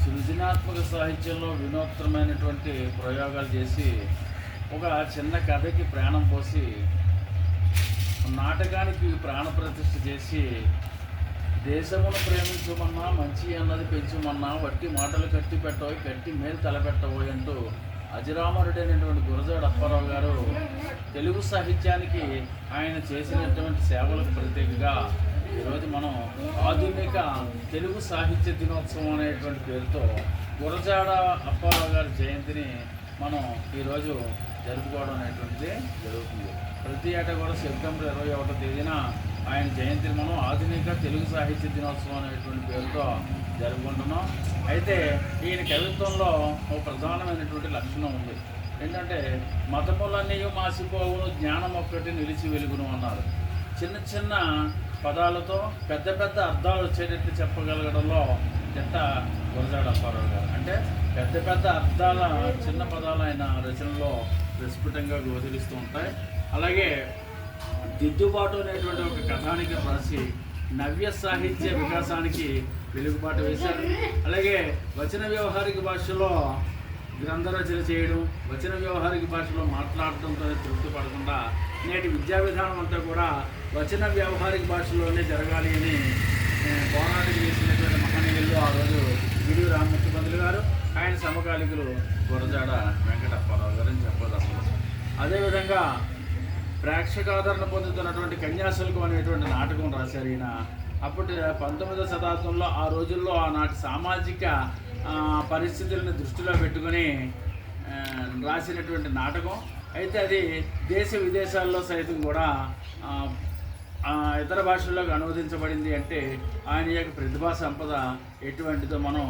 సృజనాత్మక సాహిత్యంలో వినూత్నమైనటువంటి ప్రయోగాలు చేసి ఒక చిన్న కథకి ప్రాణం పోసి నాటకానికి ప్రాణప్రతిష్ఠ చేసి దేశమును ప్రేమించమన్నా మంచి అన్నది పెంచమన్నా వట్టి మాటలు కట్టి పెట్టబోయి కట్టి మేలు తలపెట్టబోయి అంటూ అజరామరుడైనటువంటి గురజాడు అప్పారావు గారు తెలుగు సాహిత్యానికి ఆయన చేసినటువంటి సేవలకు ప్రత్యేకగా ఈరోజు మనం ఆధునిక తెలుగు సాహిత్య దినోత్సవం అనేటువంటి పేరుతో గురజాడ అప్పారావు గారి జయంతిని మనం ఈరోజు జరుపుకోవడం అనేటువంటిది జరుగుతుంది. ప్రతి ఏటా కూడా సెప్టెంబర్ ఇరవై ఒకటో తేదీన ఆయన జయంతిని మనం ఆధునిక తెలుగు సాహిత్య దినోత్సవం అనేటువంటి పేరుతో జరుపుకుంటున్నాం. అయితే ఈయన కవిత్వంలో ఒక ప్రధానమైనటువంటి లక్షణం ఉంది. ఏంటంటే మతములన్నీ మాసిపోవును జ్ఞానం ఒక్కటి నిలిచి వెలుగును అన్నారు. చిన్న చిన్న పదాలతో పెద్ద పెద్ద అర్థాలు వచ్చేటట్టు చెప్పగలగడంలో ఎంత గురజాడ అప్పారావు గారు. అంటే పెద్ద పెద్ద అర్థాల చిన్న పదాలు ఆయన రచనలో విస్ఫుటంగా గోచరిస్తూ ఉంటాయి. అలాగే దిద్దుబాటు అనేటువంటి ఒక కథానికి రాసి నవ్య సాహిత్య వికాసానికి వెలుగుబాటు వేశారు. అలాగే వచన వ్యవహారిక భాషలో గ్రంథ రచన చేయడం వచన వ్యవహారిక భాషలో మాట్లాడటంతో తృప్తి పడకుండా నేటి విద్యా విధానం అంతా కూడా వచన వ్యవహారిక భాషలోనే జరగాలి అని పోరాటం చేసినటువంటి మహనీయులు ఆ రోజు విడి రామ్మూర్తి పంతులు గారు ఆయన సమకాలికులు గురజాడ వెంకటప్పారావు గారు అని చెప్పదలుచుకున్నాం. అదేవిధంగా ప్రేక్షకాదరణ పొందుతున్నటువంటి కన్యాశుల్కం అనేటువంటి నాటకం రాశారు ఈయన. అప్పటి పంతొమ్మిదవ శతాబ్దంలో ఆ రోజుల్లో ఆనాటి సామాజిక పరిస్థితులను దృష్టిలో పెట్టుకుని రాసినటువంటి నాటకం. అయితే అది దేశ విదేశాల్లో సైతం కూడా ఇతర భాషల్లోకి అనువదించబడింది అంటే ఆయన యొక్క ప్రతిభా సంపద ఎటువంటిదో మనం